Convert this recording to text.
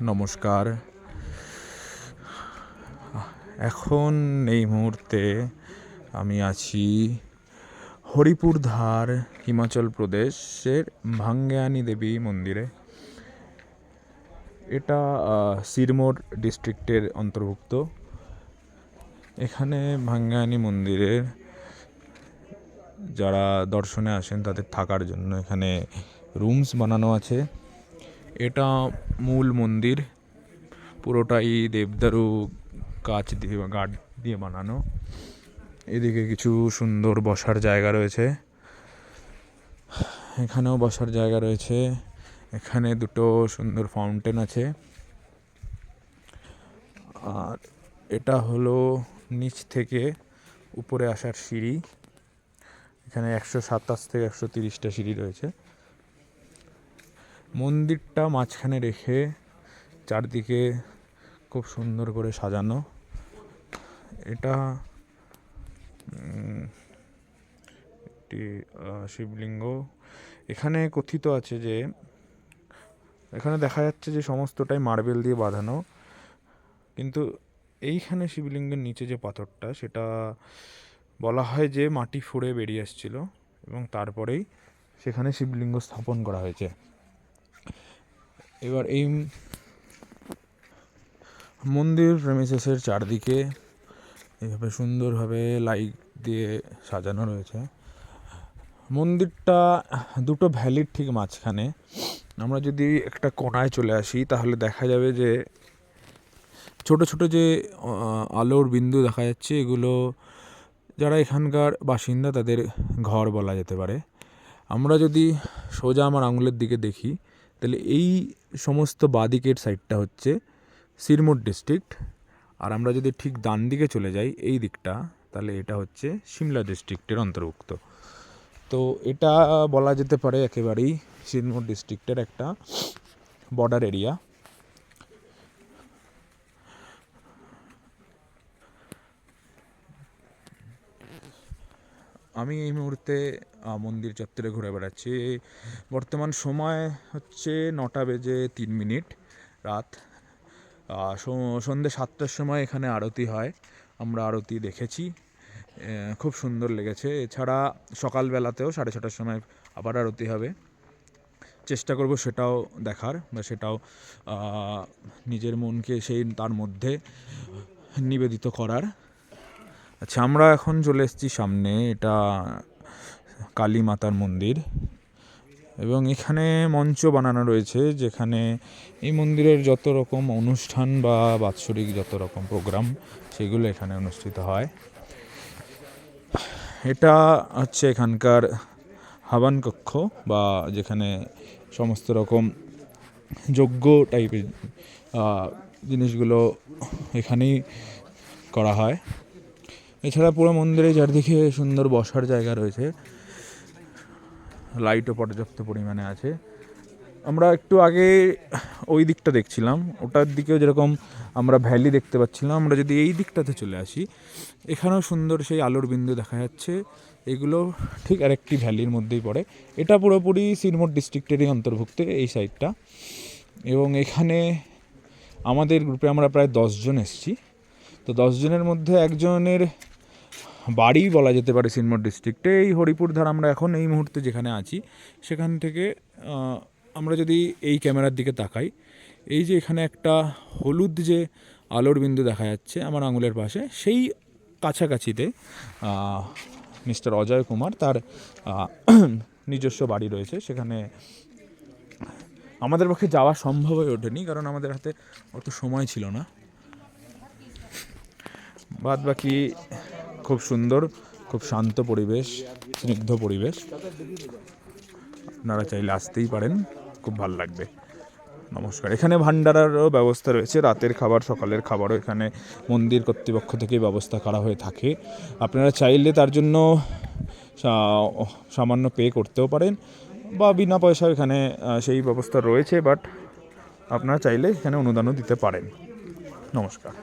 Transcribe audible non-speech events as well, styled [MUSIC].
নমস্কার। এখন এই মুহূর্তে আমি আছি হরিপুর ধার, হিমাচল প্রদেশের ভাঙ্গেয়ানি দেবী মন্দিরে। এটা সিরমোর ডিস্ট্রিক্টের অন্তর্ভুক্ত। এখানে ভাঙ্গেয়ানি মন্দিরের যারা দর্শনে আসেন, তাদের থাকার জন্য এখানে রুমস বানানো আছে। এটা মূল মন্দির। পুরোটাই দেবদারু কাচ দিয়ে গাঠ দিয়ে বানানো। এদিকে কিছু সুন্দর বসার জায়গা রয়েছে। এখানেও বসার জায়গা রয়েছে। এখানে দুটো সুন্দর ফাউন্টেন আছে। আর এটা হলো নিচ থেকে উপরে আসার সিঁড়ি। এখানে একশো সাতাশ থেকে একশো তিরিশটা সিঁড়ি রয়েছে। মন্দিরটা মাঝখানে রেখে চারদিকে খুব সুন্দর করে সাজানো। এটা একটি শিবলিঙ্গ। এখানে কথিত আছে যে, এখানে দেখা যাচ্ছে যে সমস্তটাই মার্বেল দিয়ে বাঁধানো। কিন্তু এইখানে শিবলিঙ্গের নিচে যে পাথরটা, সেটা বলা হয় যে মাটি ফুঁড়ে বেরিয়ে এসেছিল এবং তারপরেই সেখানে শিবলিঙ্গ স্থাপন করা হয়েছে। এবার এই মন্দির প্রেমিসেসের চারদিকে এইভাবে সুন্দরভাবে লাইট দিয়ে সাজানো রয়েছে। মন্দিরটা দুটো ভ্যালির ঠিক মাঝখানে। আমরা যদি একটা কোনায় চলে আসি, তাহলে দেখা যাবে যে ছোট ছোট যে আলোর বিন্দু দেখা যাচ্ছে, এগুলো যারা এখানকার বাসিন্দা তাদের ঘর বলা যেতে পারে। আমরা যদি সোজা আমার আঙুলের দিকে দেখি তাহলে এই সমস্ত বাদিকের সাইডটা হচ্ছে সিরমোর ডিস্ট্রিক্ট আর আমরা যদি ঠিক ডান দিকে চলে যাই এই দিকটা, তাহলে এটা হচ্ছে সিমলা ডিস্ট্রিক্টের অন্তর্ভুক্ত। তো এটা বলা যেতে পারে একেবারেই সিরমোর ডিস্ট্রিক্টের একটা বর্ডার এরিয়া আমি এই মুহূর্তে মন্দির চত্বরে ঘুরে বেড়াচ্ছি। বর্তমান সময় হচ্ছে নটা বেজে তিন মিনিট রাত। সন্ধ্যে সাতটার সময় এখানে আরতি হয়। আমরা আরতি দেখেছি। খুব সুন্দর লেগেছে। এছাড়া সকালবেলাতেও সাড়ে ছটার সময় আবার আরতি হবে। চেষ্টা করব সেটাও দেখার বা সেটাও নিজের মনকে সেই, তার মধ্যে নিবেদিত করার। আচ্ছা আমরা এখন চলে এসেছি সামনে, এটা কালী মাতার মন্দির। এবং এখানে মঞ্চ বানানো রয়েছে, যেখানে এই মন্দিরের যত রকম অনুষ্ঠান বা বাৎসরিক যত রকম প্রোগ্রাম, সেগুলো এখানে অনুষ্ঠিত হয়। এটা হচ্ছে এখানকার হাবান কক্ষ বা যেখানে সমস্ত রকম যজ্ঞ টাইপের জিনিসগুলো এখানেই করা হয়। এছাড়া পুরো মন্দিরে চারদিকে সুন্দর বসার জায়গা রয়েছে। লাইটও পর্যাপ্ত পরিমাণে আছে। আমরা একটু আগে ওই দিকটা দেখছিলাম। ওটার দিকেও যেরকম আমরা ভ্যালি দেখতে পাচ্ছিলাম, আমরা যদি এই দিকটাতে চলে আসি, এখানেও সুন্দর সেই আলোর বিন্দু দেখা যাচ্ছে। এগুলো ঠিক আরেকটি ভ্যালির মধ্যেই পড়ে। এটা পুরোপুরি সিরমোর ডিস্ট্রিক্টেরই অন্তর্ভুক্ত এই সাইডটা এবং এখানে আমাদের গ্রুপে আমরা প্রায় দশজন এসেছি। তো দশজনের মধ্যে একজনের বাড়ি বলা যেতে পারে সিনমোর ডিস্ট্রিক্টে, এই হরিপুর ধার আমরা এখন এই মুহূর্তে যেখানে আছি, সেখান থেকে আমরা যদি এই ক্যামেরার দিকে তাকাই, এই যে এখানে একটা হলুদ যে আলোর বিন্দু দেখা যাচ্ছে আমার আঙুলের পাশে, সেই কাছাকাছিতে মিস্টার অজয় কুমার তার [CLEARS THROAT] নিজস্ব বাড়ি রয়েছে, সেখানে আমাদের পক্ষে যাওয়া সম্ভব হয়ে ওঠেনি, কারণ আমাদের হাতে অত সময় ছিল না। বাদ বাকি খুব সুন্দর, খুব শান্ত পরিবেশ, স্নিগ্ধ পরিবেশ। আপনারা চাইলে আসতেই পারেন, খুব ভালো লাগবে। নমস্কার। এখানে ভান্ডারারও ব্যবস্থা রয়েছে, রাতের খাবার, সকালের খাবারও এখানে মন্দির কর্তৃপক্ষ থেকেই ব্যবস্থা করা হয়ে থাকে। আপনারা চাইলে তার জন্য সামান্য পে করতেও পারেন, বা বিনা পয়সা এখানে সেই ব্যবস্থা রয়েছে, বাট আপনারা চাইলে এখানে অনুদানও দিতে পারেন। নমস্কার।